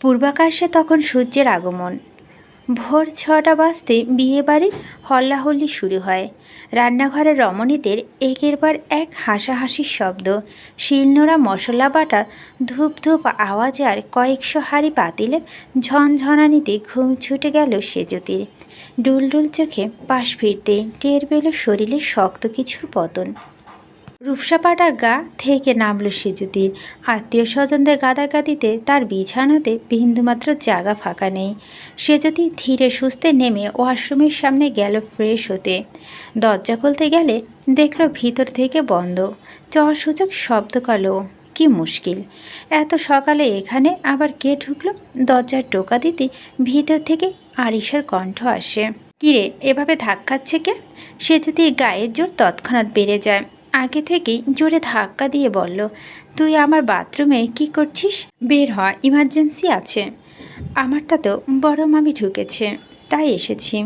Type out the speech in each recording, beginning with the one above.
পূর্বাকাশে তখন সূর্যের আগমন। ভোর ছটা বাজতে বিয়েবাড়ির হল্লাহল্লি শুরু হয়। রান্নাঘরের রমণীদের একের পর এক হাসাহাসির শব্দ। শিলনোড়া মশলা বাটার ধূপ ধূপ আওয়াজ আর কয়েকশো হাঁড়ি পাতিলের ঝনঝনানিতে ঘুম ছুটে গেল সেজতির ডুলডুল চোখে পাশ ফিরতে টের পেল শরীরে শক্ত কিছুর পতন। রূপসাপাটার গা থেকে নামল সেজুতির। আত্মীয় স্বজনদের গাদাগাদিতে তার বিছানাতে বিন্দুমাত্র জায়গা ফাঁকা নেই। সেজুতি ধীরে সুস্থে নেমে ওয়াশরুমের সামনে গেল ফ্রেশ হতে। দরজা খুলতে গেলে দেখল ভিতর থেকে বন্ধ। সূচক শব্দ করল, কি মুশকিল। এত সকালে এখানে আবার কে ঢুকলো? দরজার টোকা দিতে ভিতর থেকে আরিশার কণ্ঠ আসে কিরে এভাবে ধাক্কাচ্ছে কে? সে যদি গায়ের জোর তৎক্ষণাৎ বেড়ে যায়। আগে থেকেই জোরে ধাক্কা দিয়ে বলল, তুই আমার বাথরুমে কি করছিস? বের হ, ইমার্জেন্সি আছে। আমারটা তো বড় মামি ঢুকেছে, তাই এসেছি।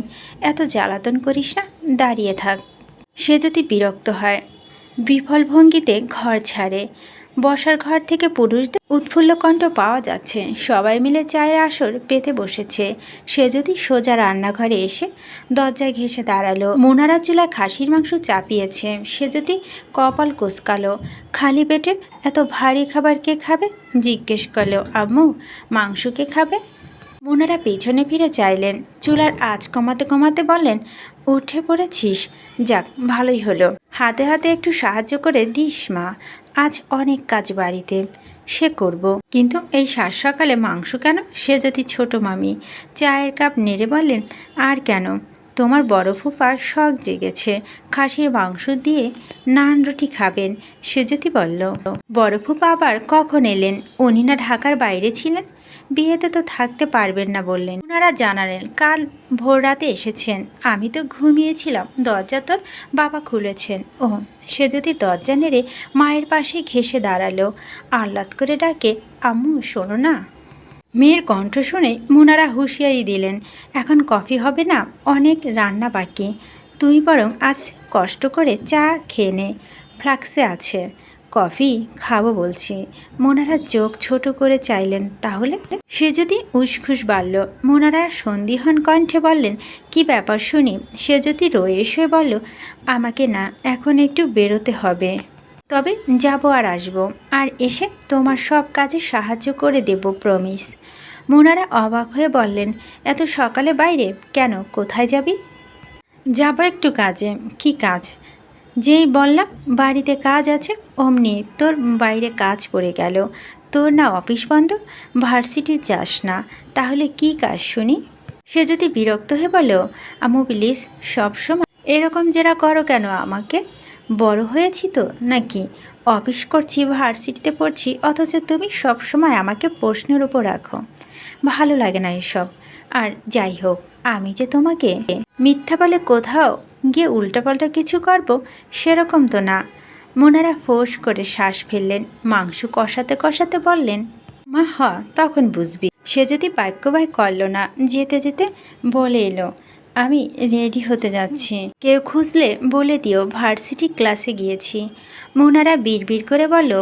এত জ্বালাতন করিস না, দাঁড়িয়ে থাক। সে যদি বিরক্ত হয়, বিফল ভঙ্গিতে ঘর ছাড়ে। বসার ঘর থেকে পুরুষদের উৎফুল্ল কণ্ঠ পাওয়া যাচ্ছে। সবাই মিলে চায়ের আসর পেতে বসেছে। সে যদি সোজা রান্নাঘরে এসে দরজা ঘেঁষে দাঁড়াল, মোনারা চুলায় খাসির মাংস চাপিয়েছে। সে যদি কপাল কোসকালো খালি পেটে এত ভারী খাবার কে খাবে? জিজ্ঞেস করল, আম্মু, মাংস কে খাবে? মোনারা পেছনে ফিরে চাইলেন। চুলার আঁচ কমাতে কমাতে বললেন উঠে পড়েছিস? যাক, ভালোই হলো। হাতে হাতে একটু সাহায্য করে দিস, মা। আজ অনেক কাজ বাড়িতে। সে করব। কিন্তু এই সাত সকালে মাংস কেন? সে যদি ছোট মামি। চায়ের কাপ নেড়ে বললেন, আর কেন? তোমার বড় ফুপার শখ জেগেছে। খাসির মাংস দিয়ে নান রুটি খাবেন সে যদি বলল। বড় ফুপা আবার কখন এলেন? উনি না ঢাকার বাইরে ছিলেন? বিয়েতে তো থাকতে পারবেন না বললেন। ওনারা জানালেন, কাল ভোর রাতে এসেছেন। আমি তো ঘুমিয়েছিলাম, দরজা তোর বাবা খুলেছেন। ও সে যদি দরজা নেড়ে মায়ের পাশে ঘেসে দাঁড়াল। আহ্লাদ করে ডাকে, আম্মু শোনো না। মেয়ের কণ্ঠ শুনে মুনারা হুঁশিয়ারি দিলেন, এখন কফি হবে না, অনেক রান্না বাকি। তুই বরং আজ কষ্ট করে চা খেয়ে নে, ফ্লাক্সে আছে, কফি খাব বলছি। মোনারা চোখ ছোট করে চাইলেন, তাহলে? সে যদি উসখুস বাড়ল, মোনারা সন্দিহন কণ্ঠে বললেন, কি ব্যাপার শুনি? সে যদি রয়ে এসে বলল, আমাকে না, এখন একটু বেরোতে হবে। তবে যাব আর আসব। আর এসে তোমার সব কাজে সাহায্য করে দেব প্রমিস মোনারা অবাক হয়ে বললেন, এত সকালে বাইরে? কেন? কোথায় যাবি? যাব একটু কাজে। কি কাজ? যেই বললাম, বাড়িতে কাজ আছে, অমনি তোর বাইরে কাজ পড়ে গেল। তোর না অফিস বন্ধ? ভার্সিটি যাস না। তাহলে কি কাজ শুনি? সে যদি বিরক্ত হয়ে বলো আমু প্লিজ সবসময় এরকম যেরা করো কেন আমাকে? বড় হয়েছি তো নাকি? অফিস করছি, ভার্সিটিতে পড়ছি, অথচ তুমি সবসময় আমাকে প্রশ্নের উপর রাখো। ভালো লাগে না এসব। আর যাই হোক, আমি যে তোমাকে মিথ্যা বলে কোথাও গিয়ে উল্টাপাল্টা কিছু করব, সেরকম তো না। মোনারা ফোঁস করে শ্বাস ফেললেন, মাংস কষাতে কষাতে বললেন, মা, হ, তখন বুঝবি। সে যদি বাক্য বাই করল না, যেতে যেতে বলে এলো আমি রেডি হতে যাচ্ছি। কেউ খুঁজলে বলে দিও, ভার্সিটি ক্লাসে গিয়েছি। মোনারা বিড়বিড় করে বলল,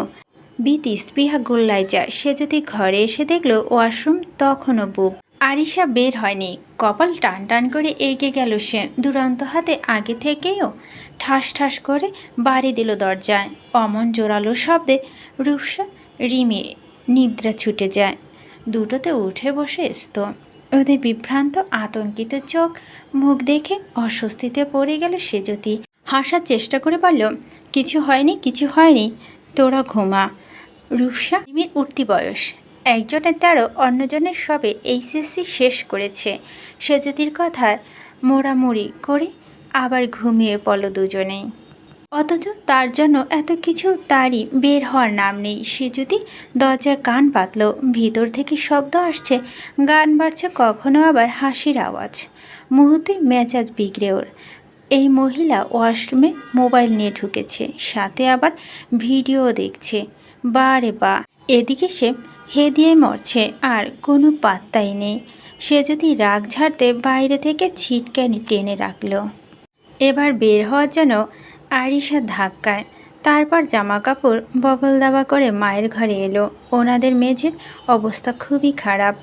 বিতি স্পৃহা গোল্লায় যায়। সে যদি ঘরে এসে দেখল ওয়াশরুম, তখনও বুক। আরিশা বের হয়নি। কপাল টান টান করে এগিয়ে গেল সে। দুরন্ত হাতে আগে থেকেও ঠাস ঠাস করে বাড়ি দিল দরজায়। অমন জোরালো শব্দে রূপসা রিমে নিদ্রা ছুটে যায়। দুটোতে উঠে বসে স্ত ওদের বিভ্রান্ত, আতঙ্কিত চোখ, মুখ দেখে অস্বস্তিতে পড়ে গেল যদি হাসার চেষ্টা করে বলল, কিছু হয়নি কিছু হয়নি, তোরা ঘুমা। রূপসা রিমির উঠতি বয়স। একজনের তেরো অন্যজনের সবে এইচএসসি শেষ করেছে। সেজতির কথায় মোড়ামুড়ি করে আবার ঘুমিয়ে পড়ল দুজনেই। অথচ তার জন্য এত কিছু তারই বের হওয়ার নাম নেই। সে যদি দরজায় কান পাতল ভিতর থেকে শব্দ আসছে, গান বাড়ছে কখনো আবার হাসির আওয়াজ। মুহূর্তে মেজাজ বিগড়ে ওর। এই মহিলা ওয়াশরুমে মোবাইল নিয়ে ঢুকেছে, সাথে আবার ভিডিও দেখছে। বারে বা, এদিকে সে হে দিয়ে মরছে, আর কোনো পাত্তাই নেই। সে যদি রাগ ঝাড়তে বাইরে থেকে ছিটকানি টেনে রাখল। এবার বের হওয়ার জন্য আরিশা ধাক্কায়। তারপর জামা কাপড় বগল দাবা করে মায়ের ঘরে এলো। ওনাদের মেঝের অবস্থা খুবই খারাপ।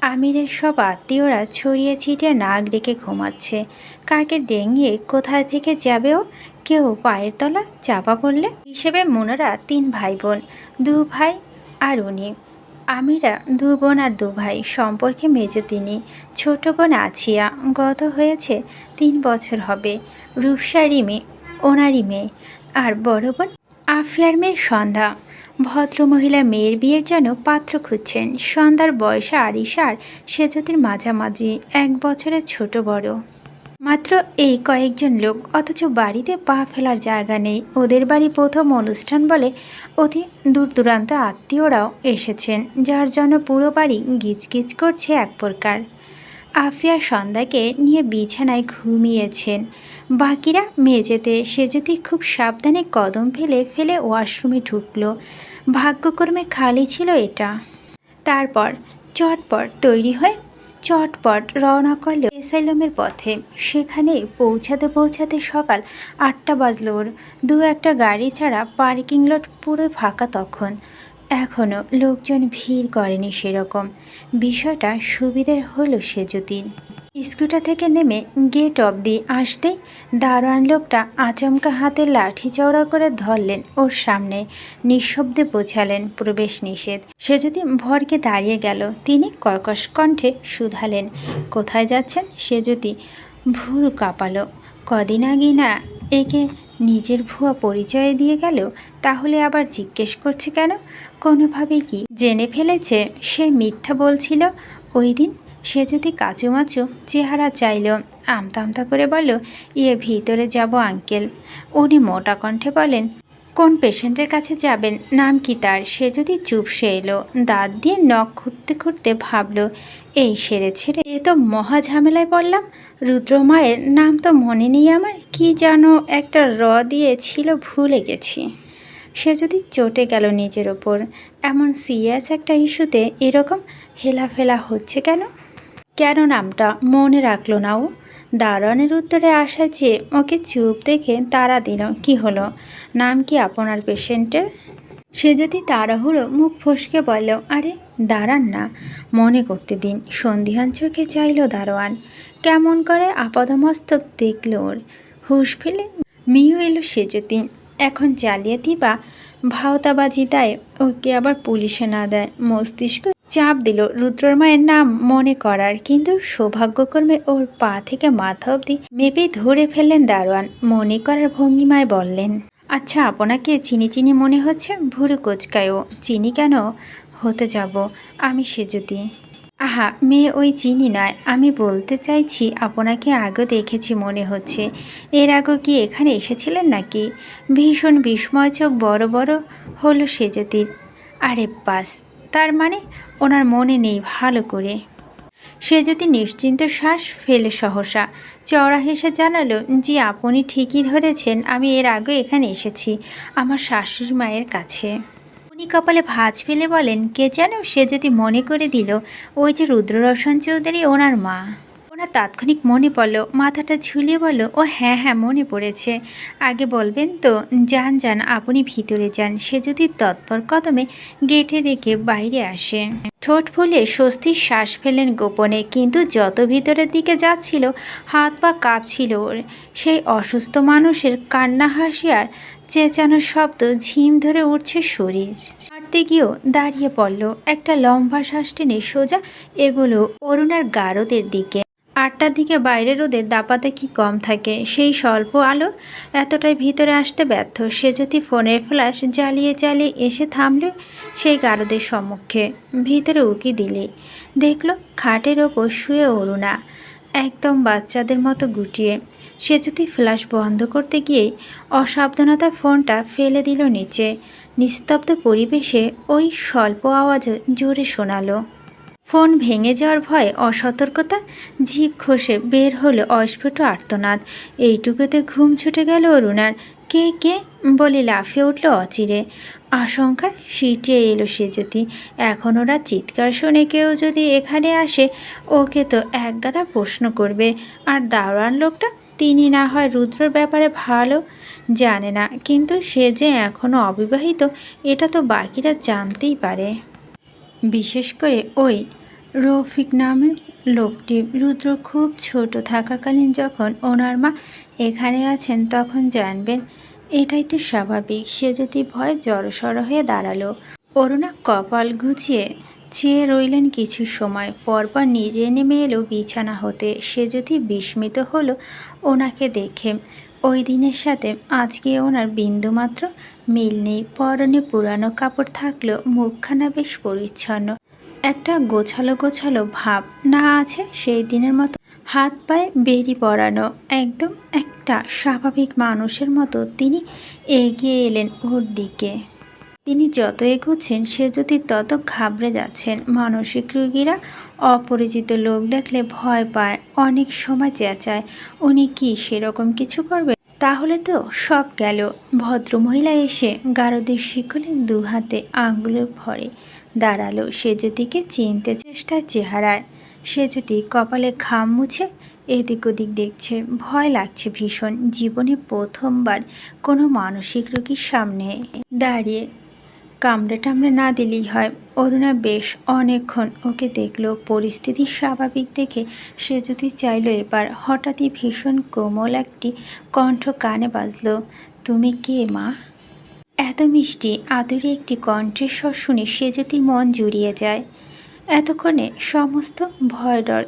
আমিরের সব আত্মীয়রা ছড়িয়ে ছিটিয়ে নাক ডেকে ঘুমাচ্ছে। কাকে ডেঙ্গিয়ে কোথায় থেকে যাবেও কেউ পায়ের তলা চাপা পড়লে? হিসেবে মোনারা তিন ভাই বোন দু ভাই আর উনি। আমিরা দু বোন আর দু ভাই, সম্পর্কে মেজ তিনি। ছোট বোন আছিয়া। গত হয়েছে তিন বছর হবে। রূপসা, রিমি ওনারই মেয়ে। আর বড় বোন আফিয়ার মেয়ে সন্ধ্যা। ভদ্রমহিলা মেয়ের বিয়ের জন্য পাত্র খুঁজছেন। সন্ধ্যার বয়স আড়িশা আর সেজতির মাঝামাঝি। এক বছরের ছোট বড়। মাত্র এই কয়েকজন লোক, অথচ বাড়িতে পা ফেলার জায়গা নেই। ওদের বাড়ি প্রথম অনুষ্ঠান বলে অতি দূর দূরান্ত আত্মীয়রাও এসেছেন, যার জন্য পুরো বাড়ি গিজগিজ করছে এক প্রকার। আফিয়া সন্ধ্যাকে নিয়ে বিছানায় ঘুমিয়েছেন। বাকিরা মেঝেতে সে যদি খুব সাবধানে কদম ফেলে ফেলে ওয়াশরুমে ঢুকলো। ভাগ্যক্রমে খালি ছিল এটা। তারপর চটপট তৈরি হয়ে চটপট রওনা করলে এসাইলমের পথে। সেখানে পৌঁছাতে পৌঁছাতে সকাল আটটা বাজলো ওর। দু একটা গাড়ি ছাড়া পার্কিং লট পুরো ফাঁকা তখন। এখনও লোকজন ভিড় করেনি সেরকম। বিষয়টা সুবিধে হলো সে যদি স্কুটার থেকে নেমে গেট অবধি আসতেই দারোয়ান লোকটা আচমকা হাতে লাঠি চওড়া করে ধরলেন ওর সামনে। নিঃশব্দে বোঝালেন, প্রবেশ নিষেধ। সে যদি ভরকে দাঁড়িয়ে গেল। তিনি কর্কশ কণ্ঠে শুধালেন, কোথায় যাচ্ছেন সে যদি ভুরু কাঁপালো। কদিন আগে না একে নিজের ভুয়া পরিচয় দিয়ে গেল, তাহলে আবার জিজ্ঞেস করছে কেন? কোনোভাবে কি? জেনে ফেলেছে, সে মিথ্যা বলছিল। ওই দিন সে যদি কাচুমাচু চেহারা চাইল, আমতা আমতা করে বলল ইয়ে ভিতরে যাব আঙ্কেল। উনি মোটা কণ্ঠে বলেন, কোন পেশেন্টের কাছে যাবেন? নাম কি তার? সে যদি চুপসে এলো, দাঁত দিয়ে নখ খুঁড়তে খুঁড়তে ভাবলো, এই সেরে ছেড়ে এ তো মহা ঝামেলায় পড়লাম। রুদ্রমায়ের নাম তো মনে নেই আমার। কি যেন একটা র দিয়েছিল, ভুলে গেছি। সে যদি চটে গেল নিজের ওপর, এমন সিরিয়াস একটা ইস্যুতে এরকম হেলাফেলা হচ্ছে কেন? কেন নামটা মনে রাখল না ও? দারোয়ানের উত্তরে আসা যে ওকে চুপ দেখে তারা দিল, কি হলো? নাম কি আপনার পেশেন্টের সে যদি তাড়াহুড়ো মুখ ফসকে বলল, আরে, দাঁড়ান না, মনে করতে দিন। সন্ধিহান চোখে চাইল দারোয়ান। কেমন করে আপাদমস্তক দেখল ওর। হুশ ফেলে মিউ এলো সে যদি এখন জালিয়াতি বা ভাওতাবাজি দেয় ওকে আবার পুলিশে না দেয়। মস্তিষ্ক চাপ দিল। রুদ্রর মায়ের নাম মনে করার কিন্তু সৌভাগ্যক্রমে ওর পা থেকে মাথা অবধি মেপে ধরে ফেললেন দারোয়ান। মনে করার ভঙ্গিমায় বললেন আচ্ছা আপনাকে চিনি চিনি মনে হচ্ছে? ভুরু কোচকায়ও। চিনি কেন? হতে যাব। আমি সে যদি আহা, মেয়ে ওই চিনি নয়। আমি বলতে চাইছি, আপনাকে আগে দেখেছি মনে হচ্ছে। এর আগে কি এখানে এসেছিলেন নাকি? ভীষণ বিস্ময়, চোখ বড় বড় হলো সে জ্যোতির আরে বাস, তার মানে ওনার মনে নেই ভালো করে। সে যদি নিশ্চিন্ত শ্বাস ফেলে সহসা। চওড়া হেসে জানালো যে আপনি ঠিকই ধরেছেন, আমি এর আগে এখানে এসেছি, আমার শাশুড়ি মায়ের কাছে। উনি কপালে ভাঁজ ফেলে বলেন, কে যেন সে যদি মনে করে দিল, ওই যে রুদ্ররোশন চৌধুরী ওনার মা। ওনার তাৎক্ষণিক মনে পড়ল, মাথাটা ঝুলিয়ে বলল, ও হ্যাঁ হ্যাঁ মনে পড়েছে। আগে বলবেন তো যান যান আপনি ভিতরে যান, সে যদি তৎপর কদমে গেটে রেখে বাইরে আসে। ঠোঁট ফুলে স্বস্তির শ্বাস ফেলেন গোপনে, কিন্তু যত ভিতরের দিকে যাচ্ছিল, হাত পা কাঁপছিল ওর। সেই অসুস্থ মানুষের কান্না, হাসি আর চেঁচানোর শব্দ ঝিম ধরে উঠছে শরীর। হাঁটতে গিয়েও দাঁড়িয়ে পড়ল, একটা লম্বা শ্বাস টেনে সোজা এগুলো অরুণার গারদের দিকে। আটটার দিকে বাইরে রোদের দাপাতে কি কম থাকে? সেই স্বল্প আলো এতটাই ভিতরে আসতে ব্যর্থ। সে যদি ফোনের ফ্ল্যাশ জ্বালিয়ে জ্বালিয়ে এসে থামল সেই গারদের সম্মুখে। ভিতরে উকি দিলে। দেখল, খাটের ওপর শুয়ে অরুণা। একদম বাচ্চাদের মতো গুটিয়ে। সে যদি ফ্ল্যাশ বন্ধ করতে গিয়ে অসাবধানতা ফোনটা ফেলে দিল নিচে। নিস্তব্ধ পরিবেশে ওই স্বল্প আওয়াজও জোরে শোনালো। ফোন ভেঙে যাওয়ার ভয়ে অসতর্কতা জিভ খসে বের হলো অস্ফুট আর্তনাদ। এইটুকুতে ঘুম ছুটে গেল অরুণার। কে কে বলে লাফিয়ে উঠল অচিরে। আশঙ্কায় সিটিয়ে এলো সে যদি। এখন ওরা চিৎকার শুনে কেউ যদি এখানে আসে, ওকে তো একগাদা প্রশ্ন করবে। আর দাওয়ান লোকটা, তিনি না হয় রুদ্রর ব্যাপারে ভালো জানে না। কিন্তু সে যে এখনও অবিবাহিত, এটা তো বাকিরা জানতেই পারে। বিশেষ করে ওই রফিক নামে লোকটি। রুদ্র খুব ছোট, থাকাকালীন যখন ওনার মা এখানে আছেন তখন জানবেন, এটাই তো স্বাভাবিক, সে যদি ভয় জড়সড় হয়ে দাঁড়াল। অরুণা কপাল গুছিয়ে চেয়ে রইলেন কিছু সময়, পরপর নিজে নেমে এলো বিছানা হতে। সে যদি বিস্মিত হলো, ওনাকে দেখে ওই দিনের সাথে আজকে ওনার বিন্দুমাত্র মিল নেই। পরনে পুরানো কাপড় থাকলেও মুখখানা বেশ পরিচ্ছন্ন। একটা গোছালো গোছালো ভাব না আছে সেই দিনের মতো। হাত পায়ে বেরি পরানো, একদম একটা স্বাভাবিক মানুষের মতো তিনি এগিয়ে এলেন ওর দিকে। তিনি যত এগোচ্ছেন, সে যদি তত ঘাবড়ে যাচ্ছেন, মানসিক রোগীরা অপরিচিত লোক দেখলে ভয় পায়, অনেক সময় চেঁচায়, উনি কি সেরকম কিছু করবে? তাহলে তো সব গেল। ভদ্রমহিলা এসে গারদের শিকলে দু হাতে আঙ্গুলের ভরে দাঁড়াল সে যদিকে চিনতে চেষ্টা চেহারায়। সে যদি কপালে ঘাম মুছে এদিক ওদিক দেখছে, ভয় লাগছে ভীষণ। জীবনে প্রথমবার কোনো মানসিক রোগীর সামনে দাঁড়িয়ে কামড়ে টামড়ে না দিলেই হয়। অরুণা বেশ অনেকক্ষণ ওকে দেখল। পরিস্থিতি স্বাভাবিক দেখে সে যদি চাইলো এবার হঠাৎই ভীষণ কোমল একটি কণ্ঠ কানে বাজল, তুমি কে, মা? এত মিষ্টি, আদুরে একটি কণ্ঠেস্বর শুনে সে যদি মন জুড়িয়ে যায়। এতক্ষণে সমস্ত ভয় ডর,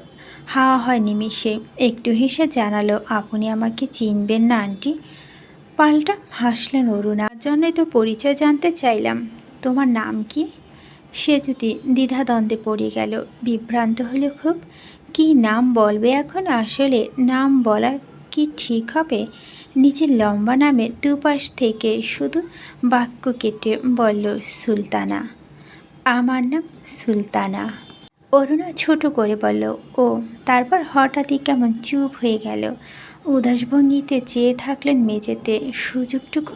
হাওয়া হয় নিমিষে। একটু হেসে জানালো, আপনি আমাকে চিনবেন না, আন্টি? পাল্টা হাসলেন অরুণা। জন্যই তো পরিচয় জানতে চাইলাম। তোমার নাম কি? সে যদি দ্বিধাদ্বন্দ্বে পড়ে গেল, বিভ্রান্ত হলে খুব। কি নাম বলবে এখন? আসলে নাম বলা কি ঠিক হবে? নিজের লম্বা নামের দুপাশ থেকে শুধু বাক্য কেটে বলল, সুলতানা। আমার নাম সুলতানা। অরুণা ছোট করে বলল, ও, তারপর হঠাৎই কেমন চুপ হয়ে গেল। উদাস ভঙ্গিতে চেয়ে থাকলেন মেঝেতে। সুযোগটুকু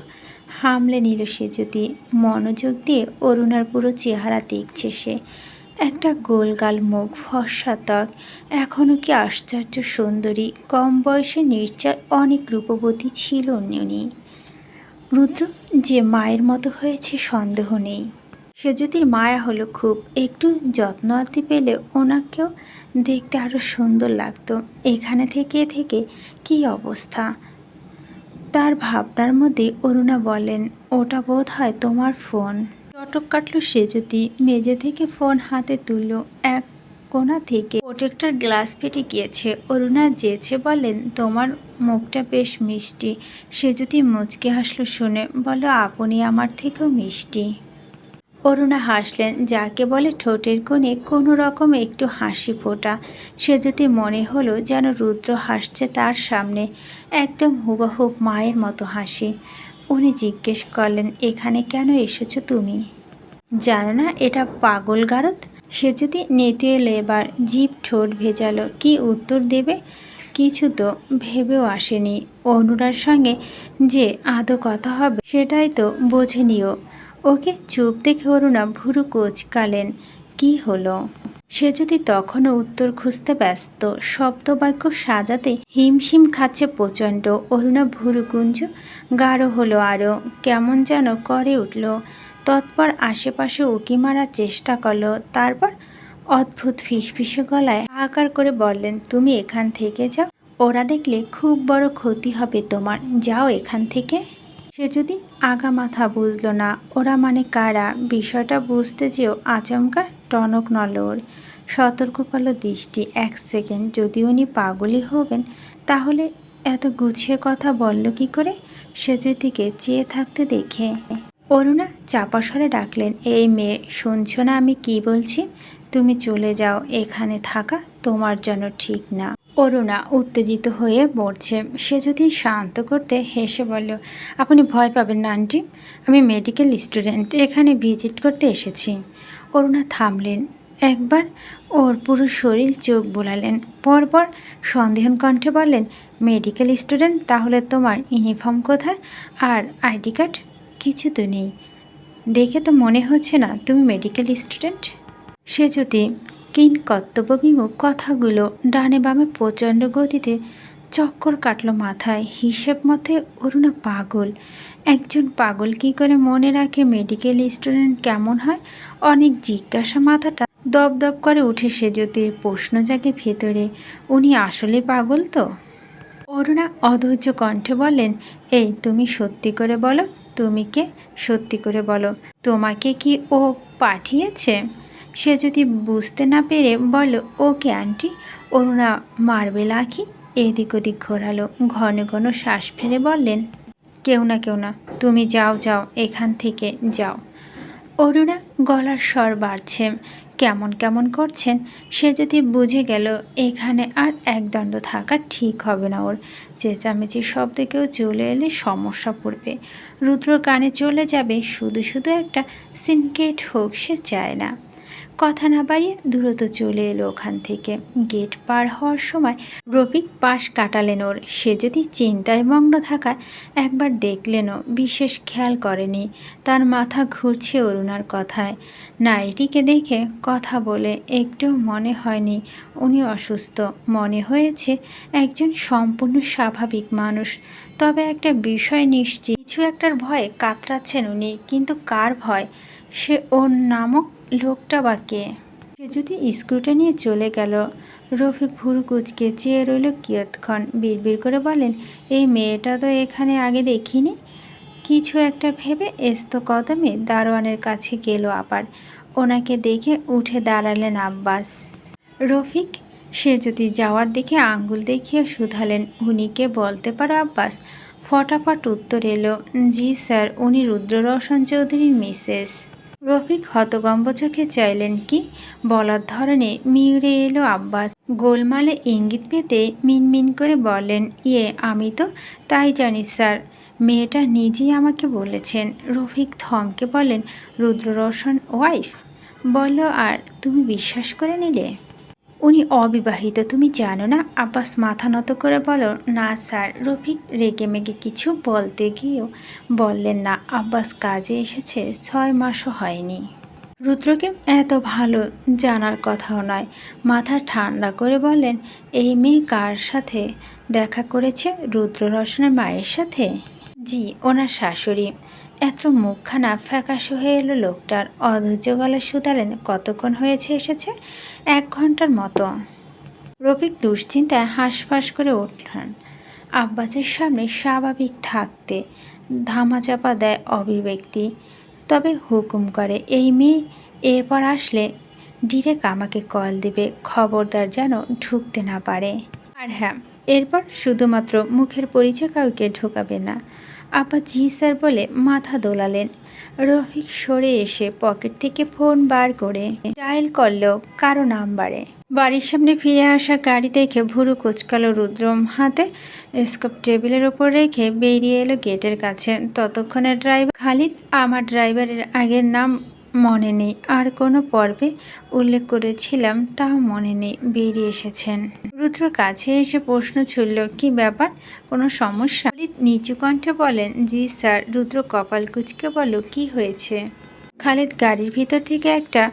হামলে নিল সে যদি। মনোযোগ দিয়ে অরুণার পুরো চেহারা দেখছে সে। একটা গোলগাল মুখ, ফর্সা ত্বক এখনও কি আশ্চর্য সুন্দরী। কম বয়সে নিশ্চয় অনেক রূপবতী ছিল উনি। রুদ্র, যে মায়ের মতো হয়েছে, সন্দেহ নেই। সে মায়া হলো খুব। একটু যত্ন আতি পেলে ওনাকেও দেখতে আরও সুন্দর লাগতো। এখানে থেকে থেকে কি অবস্থা? তার ভাবনার মধ্যে অরুণা বলেন ওটা বোধ হয় তোমার ফোন। চটক কাটল সে যদি মেজে থেকে ফোন হাতে তুলল, এক কোনা থেকে প্রোটেক্টর গ্লাস ফেটে গিয়েছে। অরুণা যেছে বলেন তোমার মুখটা বেশ মিষ্টি। সে যদি মুচকে হাসলো শুনে, বলো, আপনি আমার থেকেও মিষ্টি। অরুণা হাসলেন, যাকে বলে ঠোঁটের কোণে কোনো রকম একটু হাসি ফোটা। সে যদি মনে হলো যেন রুদ্র হাসছে তার সামনে, একদম হুবহুব মায়ের মতো হাসি। উনি জিজ্ঞেস করলেন, এখানে কেন এসেছ তুমি? জানো না, এটা পাগল গারদ। সে যদি নেতে এলে এবার জিভ ঠোঁট ভেজালো, কি উত্তর দেবে? কিছু তো ভেবেও আসেনি। অনুরার সঙ্গে যে আদৌ কথা হবে, সেটাই তো বোঝে নিও। ওকে চুপ দেখে অরুণা ভুরু কোচকালেন। কি হলো? সে যদি তখনও উত্তর খুঁজতে ব্যস্ত, শব্দবাক্য সাজাতে হিমশিম খাচ্ছে প্রচণ্ড। অরুণা ভুরু ভুরুকুঞ্জ গাঢ় হলো আরও কেমন যেন করে উঠল। তৎপর আশেপাশে উকি মারার চেষ্টা করল, তারপর অদ্ভুত ফিসফিসে গলায় আকার করে বললেন, তুমি এখান থেকে যাও, ওরা দেখলে খুব বড় ক্ষতি হবে তোমার। যাও এখান থেকে। সে যদি আগা মাথা বুঝলো না, ওরা মানে কারা? বিষয়টা বুঝতে যেও আচমকা টনক নলর। সতর্ক করল দৃষ্টি। এক সেকেন্ড, যদি উনি পাগলই হবেন, তাহলে এত গুছিয়ে কথা বলল কি করে? সে যদিকে চেয়ে থাকতে দেখে। অরুণা চাপা ডাকলেন, এই মেয়ে, শুনছো না আমি কি বলছি? তুমি চলে যাও, এখানে থাকা তোমার জন্য ঠিক না। অরুণা উত্তেজিত হয়ে পড়ছে সে যদি শান্ত করতে হেসে বলল, আপনি ভয় পাবেন না, আন্টি, আমি মেডিকেল স্টুডেন্ট, এখানে ভিজিট করতে এসেছি অরুণা থামলেন। একবার ওর পুরো শরীর চোখ বোলালেন। পরপর সন্দেহন কণ্ঠে বললেন, মেডিকেল স্টুডেন্ট, তাহলে তোমার ইউনিফর্ম কোথায়? আর আইডি কার্ড? কিছু তো নেই। দেখে তো মনে হচ্ছে না তুমি মেডিকেল স্টুডেন্ট। সে যদি কিন কর্তব্যবিমুখ কথাগুলো ডানে বামে প্রচণ্ড গতিতে চক্কর কাটলো মাথায়। হিসেব মতে অরুণা পাগল। একজন পাগল কি করে মনে রাখে মেডিকেল স্টুডেন্ট কেমন হয়? অনেক জিজ্ঞাসা মাথাটা দপ দপ করে উঠে সে জ্যোতির প্রশ্ন জাগে ভেতরে। উনি আসলে পাগল তো? অরুণা অধৈর্য কণ্ঠে বলেন এই তুমি সত্যি করে বলো, তুমি কে? সত্যি করে বলো, তোমাকে কি ও পাঠিয়েছে? সে যদি বুঝতে না পেরে বলো ওকে, আন্টি। অরুণা মারবে লাখি এদিক ওদিক ঘোরালো, ঘন ঘন শ্বাস ফেলে বললেন, কেউ না কেউ না, তুমি যাও যাও, এখান থেকে যাও। অরুণা গলার স্বর বাড়ছে, কেমন কেমন করছেন, সে যদি বুঝে গেল, এখানে আর একদণ্ড থাকা ঠিক হবে না ওর। চেঁচামেচি শব্দ কেউ চলে এলে সমস্যা পড়বে। রুদ্র কানে চলে যাবে, শুধু শুধু একটা সিনকেট হোক সে চায় না। কথা না বাড়িয়ে দ্রুত চলে এলো ওখান থেকে। গেট পার হওয়ার সময় রফিক পাশ কাটালেন ওর। সে যদি চিন্তায় মগ্ন থাকায় একবার দেখলেনও বিশেষ খেয়াল করেনি। তার মাথা ঘুরছে অরুণার কথায়। নারীটিকে দেখে কথা বলে একটু মনে হয়নি। উনি অসুস্থ। মনে হয়েছে একজন সম্পূর্ণ স্বাভাবিক মানুষ। তবে একটা বিষয় নিশ্চিত কিছু একটার ভয়ে কাতরাচ্ছেন উনি। কিন্তু কার ভয়? সে ওর নামক লোকটা বা কে? সে যদি স্ক্রুটা নিয়ে চলে গেল, রফিক ভুরু কুচকে চেয়ে রইল কিয়ৎক্ষণ। বিড়বিড় করে বলেন, এই মেয়েটা তো এখানে আগে দেখিনি। কিছু একটা ভেবে এস্ত কদমে দারোয়ানের কাছে গেল আবার। ওনাকে দেখে উঠে দাঁড়ালেন আব্বাস। রফিক, সে যদি যাওয়ার দিকে আঙ্গুল দেখিয়ে শুধালেন উনিকে বলতে পারো আব্বাস? ফটাফট উত্তর এলো, জি স্যার, উনি রুদ্ররোশন চৌধুরীর মিসেস। রফিক হতগম্ব চোখে চাইলেন কি? বলার ধরনে মিউরে এলো আব্বাস। গোলমালে ইঙ্গিত পেতে মিনমিন করে বলেন ইয়ে আমি তো তাই জানি স্যার। মেয়েটা নিজেই আমাকে বলেছেন। রফিক থমকে বলেন রুদ্ররোশন ওয়াইফ? বলো আর তুমি বিশ্বাস করে নিলে? উনি অবিবাহিত, তুমি জানো না? আব্বাস মাথা নত করে বলো না স্যার, রফিক রেগে মেগে কিছু বলতে গিয়েও বললেন না। আব্বাস কাজে এসেছে, ছয় মাসও হয়নি। রুদ্রকে এত ভালো জানার কথাও নয়। মাথা ঠান্ডা করে বললেন, এই মেয়ে কার সাথে দেখা করেছে? রুদ্র রসনের মায়ের সাথে? জি, ওনার শাশুড়ি। এত মুখখানা ফ্যাকাশে হয়ে এলো লোকটার। অধৈর্য গলা শুধালেন, কতক্ষণ হয়েছে এসেছে? এক ঘণ্টার মতো। রফিক দুশ্চিন্তায় হাঁসফাঁস করে উঠলেন। আব্বাসের সামনে স্বাভাবিক থাকতে ধামাচাপা দেয় অভিব্যক্তি। তবে হুকুম করে, এই মেয়ে এরপর আসলে ডিরেক্ট আমাকে কল দিবে, খবরদার যেন ঢুকতে না পারে। আর হ্যাঁ এরপর শুধুমাত্র মুখের পরিচয় কাউকে ঢোকাবে না। আপা জি স্যার বলে মাথা দোলালেন। রফিক সরে এসে পকেট থেকে ফোন বার করে ডায়াল করল কারও নাম্বারে। বাড়ির সামনে ফিরে আসা গাড়ি দেখে ভুরু কুচকালো রুদ্রম হাতে স্কোপ টেবিলের ওপর রেখে বেরিয়ে এলো গেটের কাছে। ততক্ষণে ড্রাইভার খালিদ, আমার ড্রাইভারের আগের নাম মনে নেই। আর কোনো পর্বে উল্লেখ করেছিলাম, তাও মনে নেই। বেরিয়ে এসেছেন। রুদ্র কাছে এসে প্রশ্ন ছুড়ল, কি ব্যাপার? কোনো সমস্যা? নিচু কণ্ঠে বলেন, জি স্যার, রুদ্র কপাল কুচকে বলল, কি হয়েছে? খালিদ গাড়ির ভিতর থেকে একটা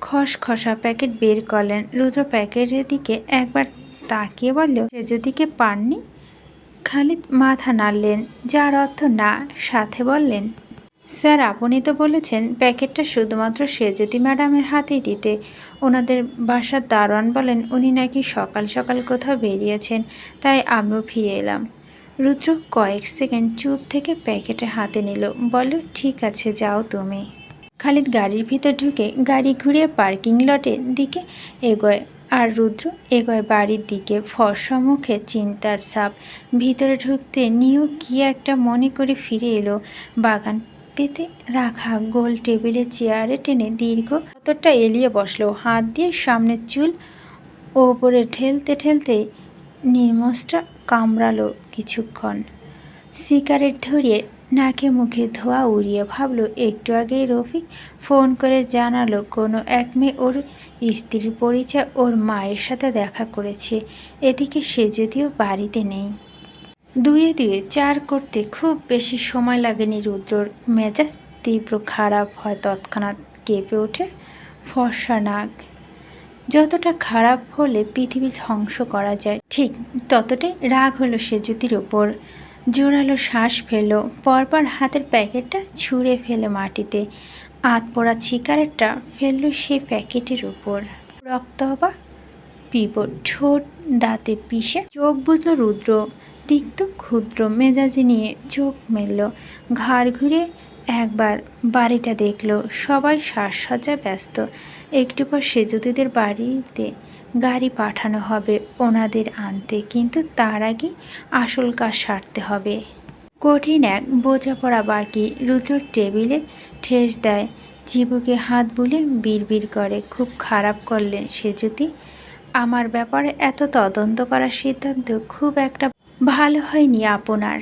খসখসা প্যাকেট বের করলেন। রুদ্র প্যাকেটের দিকে একবার তাকিয়ে বলল সেজদিকে পাননি? খালিদ মাথা নাড়লেন, যার অর্থ না? সাথে বললেন স্যার, আপনি তো বলেছেন প্যাকেটটা শুধুমাত্র সেজতি ম্যাডামের হাতেই দিতে। ওনাদের বাসার দারোয়ান বলেন, উনি নাকি সকাল সকাল কোথাও বেরিয়েছেন, তাই আমিও ফিরে এলাম। রুদ্র কয়েক সেকেন্ড চুপ থেকে প্যাকেটে হাতে নিল, বলল, ঠিক আছে, যাও তুমি। খালিদ গাড়ির ভিতর ঢুকে গাড়ি ঘুরিয়ে পার্কিং লটের দিকে এগোয় আর রুদ্র এগোয় বাড়ির দিকে ফর্সা মুখে চিন্তার সাপ ভিতরে ঢুকতে নিয়েও কি একটা মনে করে ফিরে এলো। বাগান পেতে রাখা গোল টেবিলে চেয়ারে টেনে দীর্ঘ কতটা এলিয়ে বসল। হাত দিয়ে সামনের চুল ওপরে ঠেলতে ঠেলতে নির্মসটা কামড়ালো কিছুক্ষণ। সিগারেট ধরিয়ে নাকে মুখে ধোয়া উড়িয়ে ভাবলো, একটু আগেই রফিক ফোন করে জানালো, কোনো এক মেয়ে ওর স্ত্রীর পরিচয় ওর মায়ের সাথে দেখা করেছে, এদিকে সে যদিও বাড়িতে নেই। দুয়ে দুয়ে চার করতে খুব বেশি সময় লাগেনি রুদ্রর মেজাজ। তীব্র খারাপ হয় তৎক্ষণাৎ কেঁপে ওঠে ফর্সা নাক। যতটা খারাপ হলে পৃথিবী ধ্বংস করা যায়। ঠিক ততটাই রাগ হলো সেজুতির ওপর। জোরালো শ্বাস ফেলল, পরপর হাতের প্যাকেটটা ছুঁড়ে ফেলে মাটিতে। আত পড়া সিগারেটটা ফেলল সেই প্যাকেটের উপর রক্ত হবা পিব ঠোঁট দাঁতে পিষে চোখ বুঝলো রুদ্র। তিক্ত ক্ষুদ্র মেজাজি নিয়ে চোখ মেলল। ঘাড় ঘুরে একবার বাড়িটা দেখল। সবাই সাজসজ্জায় ব্যস্ত। একটু পর সেজুতিদের বাড়িতে গাড়ি পাঠানো হবে ওনাদের আনতে, কিন্তু তার আগে আসল কাজ সারতে হবে। কঠিন এক বোঝাপড়া বাকি রুদ্রর টেবিলে ঠেস দেয়। চিবুকে হাত বুলে বিড়বিড় করে, খুব খারাপ করলেন সেজুতি। আমার ব্যাপারে এত তদন্ত করার সিদ্ধান্ত খুব একটা ভালো হয়নি আপনার।